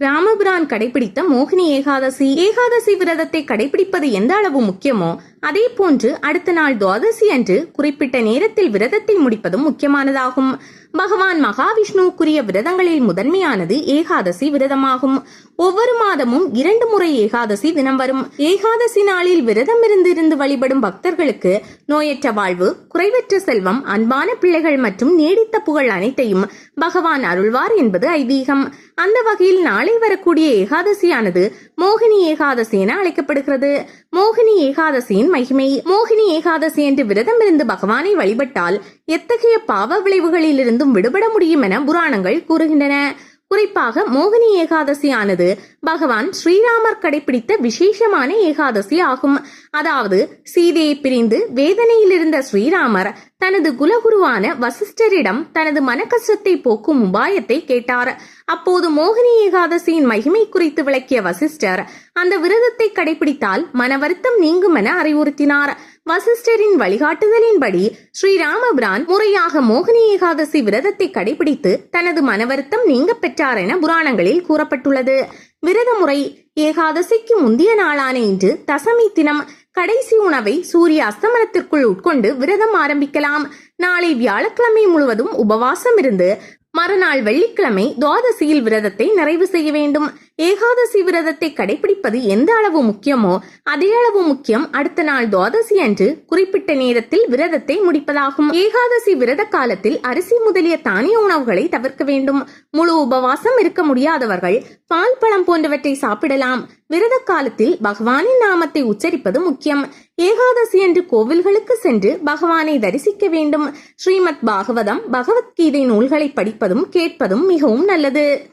ராமபிரான் கடைபிடித்த மோகினி ஏகாதசி. ஏகாதசி விரதத்தை கடைபிடிப்பது எந்த அளவு முக்கியமோ அதே போன்று அடுத்த நாள் துவாதசி அன்று குறிப்பிட்ட நேரத்தில் விரதத்தை முடிப்பதும் முக்கியமானதாகும். பகவான் மகாவிஷ்ணுவுக்குரிய விரதங்களில் முதன்மையானது ஏகாதசி விரதமாகும். ஒவ்வொரு மாதமும் இரண்டு முறை ஏகாதசி தினம் வரும். ஏகாதசி நாளில் விரதம் இருந்திருந்து வழிபடும் பக்தர்களுக்கு நோயற்ற வாழ்வு குறைவற்ற செல்வம் அன்பான பிள்ளைகள் மற்றும் நீடித்த புகழ் அனைத்தையும் பகவான் அருள்வார் என்பது ஐதீகம். அந்த வகையில் நாளை வரக்கூடிய ஏகாதசியானது மோகினி ஏகாதசி என அழைக்கப்படுகிறது. மோகினி ஏகாதசியின் மகிமை. மோகினி ஏகாதசி என்று விரதம் இருந்து பகவானை வழிபட்டால் எத்தகைய பாவ விளைவுகளிலிருந்தும் விடுபட முடியும் என புராணங்கள் கூறுகின்றன. குறிப்பாக மோகினி ஏகாதசியானது பகவான் ஸ்ரீராமர் கடைபிடித்த விசேஷமான ஏகாதசி ஆகும். அதாவது சீதையை பிரிந்து வேதனையில் இருந்த ஸ்ரீராமர் தனது குலகுருவான வசிஷ்டரிடம் தனது மனக்கஷ்டத்தை போக்கும் உபாயத்தை கேட்டார். அப்போது மோகினி ஏகாதசியின் மகிமை குறித்து விளக்கிய வசிஷ்டர் அந்த விரதத்தை கடைபிடித்தால் மன வருத்தம் நீங்கும் என அறிவுறுத்தினார். வசிஷ்டரின் வழிகாட்டுதலின்படி ஸ்ரீராமபிரான் முறையாக மோகினி ஏகாதசி விரதத்தை கடைபிடித்து தனது மனவருத்தம் நீங்க பெற்றார் என புராணங்களில் கூறப்பட்டுள்ளது. விரத முறை ஏகாதசிக்கு முந்தைய நாளான இன்று தசமி தினம் கடைசி உணவை சூரிய அஸ்தமனத்திற்குள் உட்கொண்டு விரதம் ஆரம்பிக்கலாம். நாளை வியாழக்கிழமை முழுவதும் உபவாசம் இருந்து மறுநாள் வெள்ளிக்கிழமை துவாதசியில் விரதத்தை நிறைவு செய்ய வேண்டும். ஏகாதசி விரதத்தை கடைபிடிப்பது எந்த அளவு முக்கியமோ அதே அளவு முக்கியம் அடுத்த நாள் துவாதசி அன்று குறிப்பிட்ட நேரத்தில் விரதத்தை முடிப்பதாகும். ஏகாதசி விரத காலத்தில் அரிசி முதலிய தானிய உணவுகளை தவிர்க்க வேண்டும். முழு உபவாசம் இருக்க முடியாதவர்கள் பால் பழம் போன்றவற்றை சாப்பிடலாம். விரத காலத்தில் பகவானின் நாமத்தை உச்சரிப்பது முக்கியம். ஏகாதசி என்று கோவில்களுக்கு சென்று பகவானை தரிசிக்க வேண்டும். ஸ்ரீமத் பாகவதம் பகவத்கீதை நூல்களை படிப்பதும் கேட்பதும் மிகவும் நல்லது.